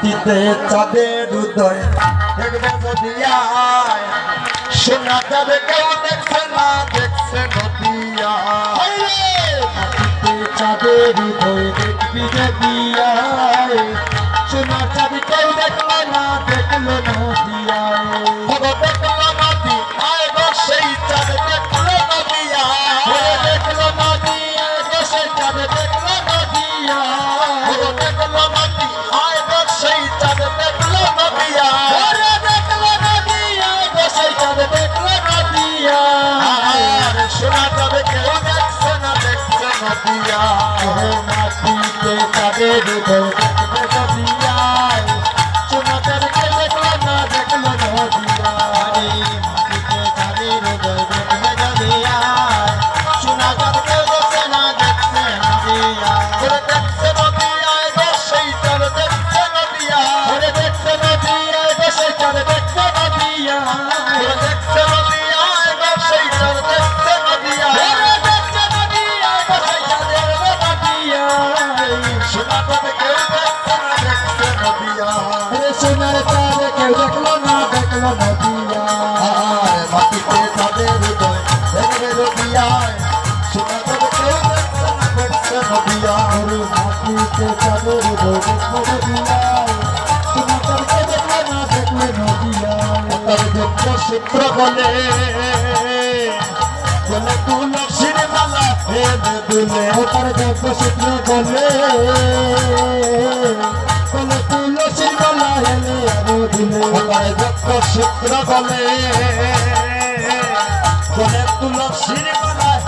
মাটিতে চাঁদের উদয়। দেখবে দেখছে না দেখছে নদিয়া মাটিতে চাঁদের উদয় দেখবি যদি দেখছে নদিয়া মাটিতে চাঁদের উদয় নদিয়া ওরে মাটিতে চাঁদের দেখল নদিয়ায় কেউ দেখল না দেখল নদিয়ায় তার যোগ্য সূত্র বলে বলে তুলসীর মালা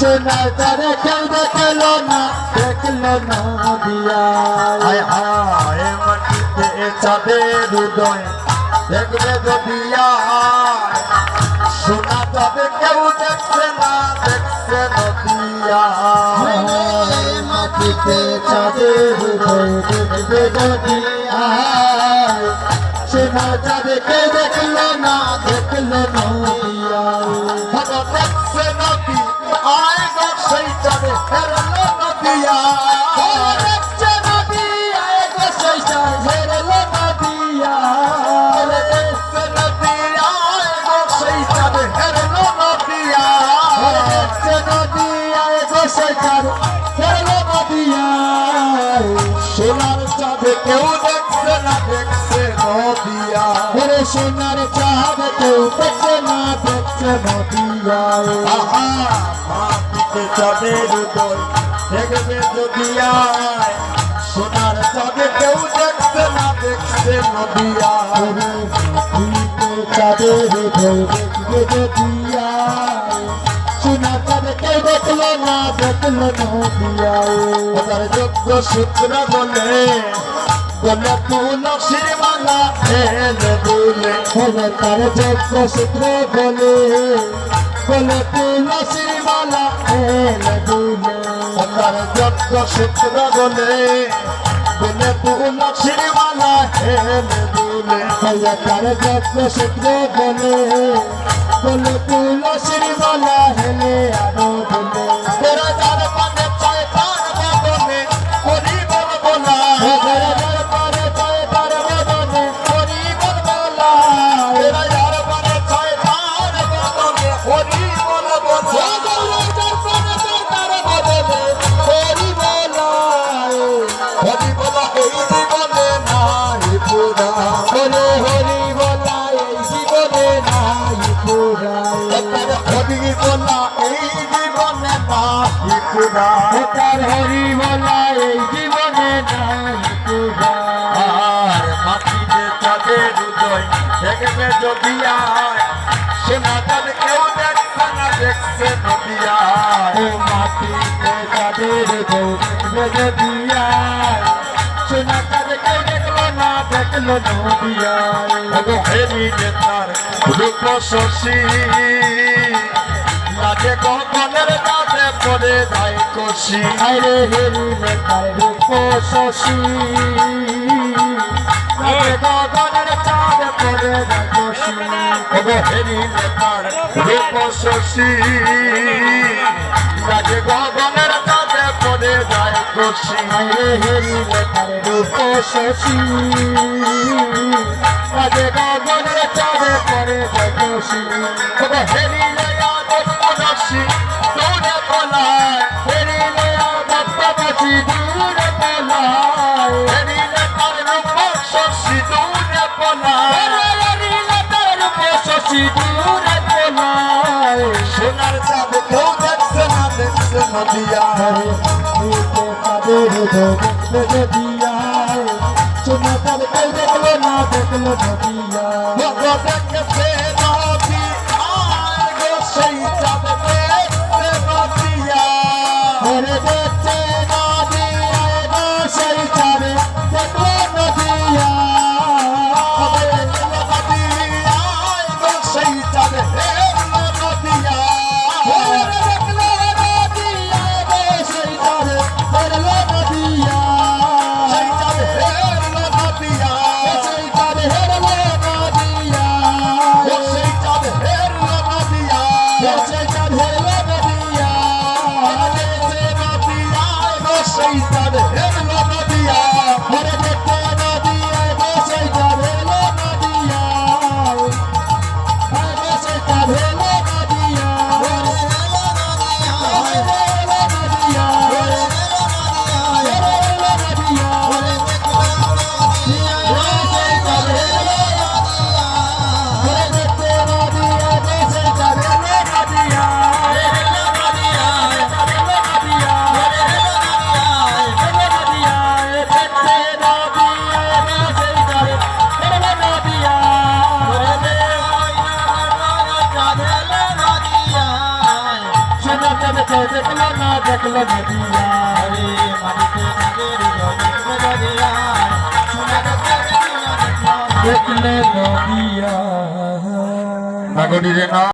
সোনার তারে কেউ দেখল না দেখল না দিয়ায় হায় হায় মাটিতে চাঁদের উদয় দেখবে আয়, সোনা চাঁদে কেউ দেখছে না দেখছে নদিয়া মাটিতে চাঁদের হৃদয় দেখবে নদী চাঁদে হেরলো নদিয়া দেখছে নদী আয় গো সেই চাঁদ হেরলো নদিয়া দেখছে নদী আয় গো সেই চাঁদে হেরলো নদিয়া দেখছে নদী আয় গো সেই চাঁদ হেরলো সোনার চাঁদে কেউ দেখছে না দেখছে নদিয়া ওরে সোনার চাঁদ কেউ দেখছে না দেখছে নদিয়ায় আহা। মাটিতে চাঁদের উদয় দেখবে যদি আয়, সোনার চাঁদে কেউ দেখছে না, দেখছে নদিয়া চাঁদের হৃদয় দেখবে নদিয়ায় সোনার চাঁদ কেউ দেখল তার যোগ্য সূত্র বলে তার যোগ্য সূত্র বলে বলে তুলসীর মালা তার যোগ্য সূত্র বলে। বলে তুলসীর মালা তার যোগ্য সূত্র বলে। বলে তুলসীর মালা হেলে আরও হরে হরি বলা এই জীবনে নাই পুরায় হরি বলা এই জীবনে নাই পুরা তার হরি বলা এই জীবনে নাই পুরায় আর মাটিতে চাঁদের উদয় দেখবে যদি আয় কেউ দেখছে না দেখছে নদিয়ায় ও মাটিতে তাদের দেখবে যদি আয় সোনা তাদের কেউ নদিয়ায় ওগো হেরি নেতার রূপ শশী লাগে গগনের কাছে পড়ে যায় কষি আরে হেরি নেতার রূপ শশী রাতে গগনের চাঁদ পড়ে দেখোশি ওগো হেরি নেতার রূপ শশী লাগে গগনের কাছে পড়ে যায় কষি হেরি নেতার রূপ শশী রাতে গগনের চাঁদ পড়ে দেখোশি ওগো হেরি লয়া দশি দৌড়ে পলায় হেরি লয়া দত্তবাসী দূরে পলায় হেরি নেতার রূপ শশী দৌড়ে পলায় হেরি নেতার রূপ শশী দূরে পলায় সোনার চাঁদ কেউ দেখছে না দেখছে নদিয়া ওগো দেখছে নদী দেখল নদিয়া রে মাটিতে থাকে দেখল নদিয়া নাগরীরে না।